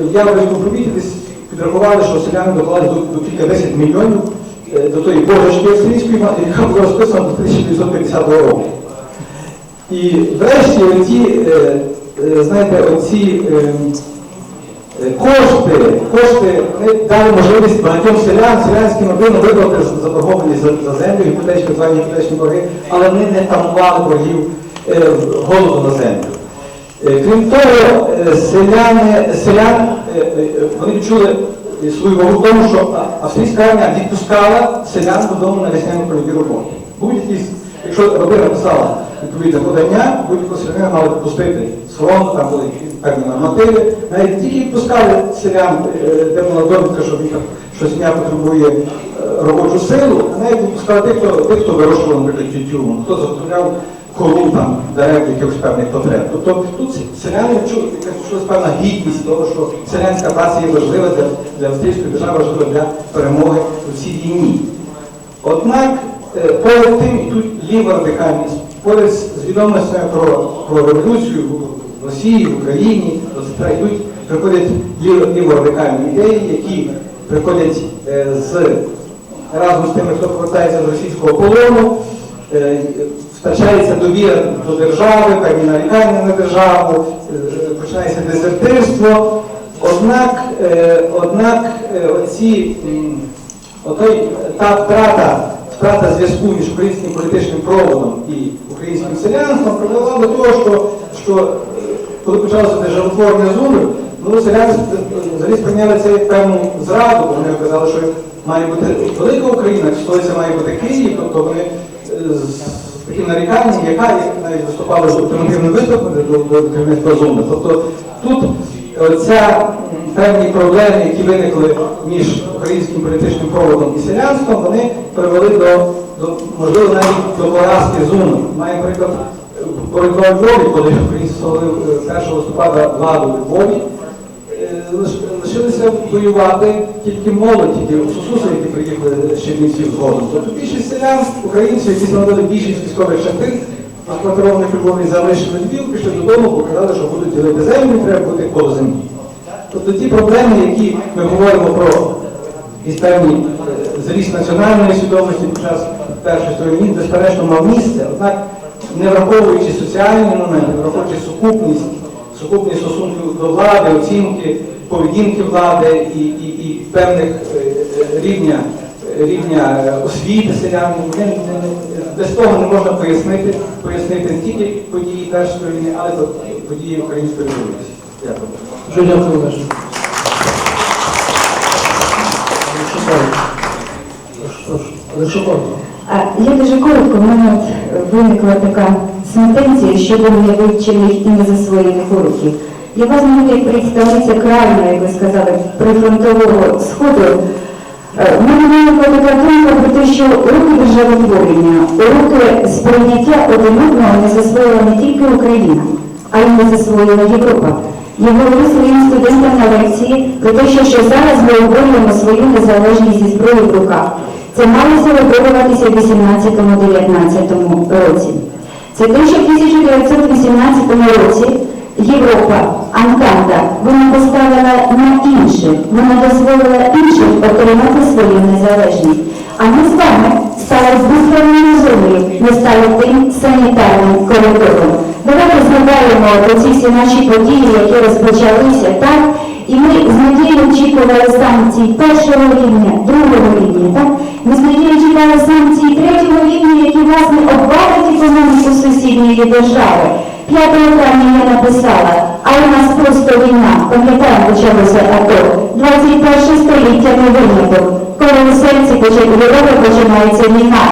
В Яворівському пробіті десь підрахували, що селяни докладуть до, до кілька 10 мільйонів е, до тої божечки австрійської, яка була розписана до 1950 року. І врешті оці, е, е, знаєте, оці е, е, кошти, кошти дали можливість багатьом селян, селянським родинам виплати заборгованість за, за землю, іпотечні, так звані іпотечні борги, але вони не тамували боргів голоду на землю. Е, Крім того, е, селяни, селян, е, вони відчули свою вагу в тому, що австрійська армія відпускала селян додому на весняні польові роботи. Будь-які, якщо родина писала відповідне подання, будь-яку селянина мали відпустити з фронту, там були певні нормативи. Навіть тільки відпускали селян, де була довідка, що, там- що сім'я потребує робочу силу, а навіть відпускали тих, хто, тих, хто вирощував, наприклад, тютюн, хто заготовляв кору там дерев якихось певних потреб. Тобто тут селяни відчули певна гідність того, що селянська праця є важлива для, для австрійської держави, важлива для перемоги у цій війні. Однак е, поряд тим і тут ліва радикальність, поряд з відомостями про, про революцію в Росії, в Україні, йдуть, приходять ліворадикальні ідеї, які приходять е, з разом з тими, хто повертається з російського полону, е, втрачається довіра до держави, певні нарікання на державу, е, починається дезертирство. Однак, е, однак е, оці, отой, та втрата, втрата зв'язку між українським політичним проводом і українським селянством привела до того, що, що коли почалося державотворення зуми, ну, селяни взагалі сприйняли це як певну зраду, вони казали, що має бути велика Україна, столиця має бути Київ, тобто вони таким наріканням, яка як навіть виступали з альтернативним виступом до, керівництва зуми. Тобто тут ця певні проблеми, які виникли між українським політичним проводом і селянством, вони привели до, до можливо, навіть до поразки зуми. Маємо приклад е, боротьба Львові, коли українці створили е, 1 листопада владу у Львові. Е, Лишилися воювати тільки молодь, тільки які приїхали з Чернівців згодом. Тобто більшість селян, українців, які становили більшість військових частин, розквартированих у Львові, залишили Львів, пішли додому, показали, що будуть ділити землю, треба бути коло землі. Тобто ті проблеми, які ми говоримо про якісь певні е, зріст національної свідомості під час першої війни, безперечно, мав місце, однак не враховуючи соціальні моменти, враховуючи сукупність, сукупність стосунків до влади, оцінки поведінки влади і, і певних е, е, рівня, е, рівня е, освіти селян, не- не- не- без того не можна пояснити, пояснити не тільки події першої війни, але й події української революції. Дякую. Дуже дякую. А, Я дуже коротко, в мене виникла така сентенція щодо невивчених і незасвоєних уроків. Я вас маю як представниця крайньої, як ви сказали, прифронтового сходу. Е, В мене така думка про те, що уроки державотворення, уроки сприйняття один одного не засвоїла не тільки Україна, а й не засвоїла Європа. Я говорю своїм студентам на лекції про те, що, що зараз ми обговорюємо свою незалежність зі зброєю в руках. Це малося виборюватися в 18-19 році. Це те, що в 1918 році Європа, Антанта, вона поставила на інше, вона дозволила іншим отримати свою незалежність. А ми з вами стали буферною зоною, ми стали тим санітарним коридором. Давайте згадаємо оці всі наші події, які розпочалися так, і ми з надією очікували санкцій першого рівня, другого рівня, так? Ми з надією чекали санкцій третього рівня, які власне обвалять економіку сусідньої держави. 5 травня я написала, а у нас просто війна, пам'ятаємо, почалося АТО. 21 століття не виняток. Коли у серці почи- Європи починається війна.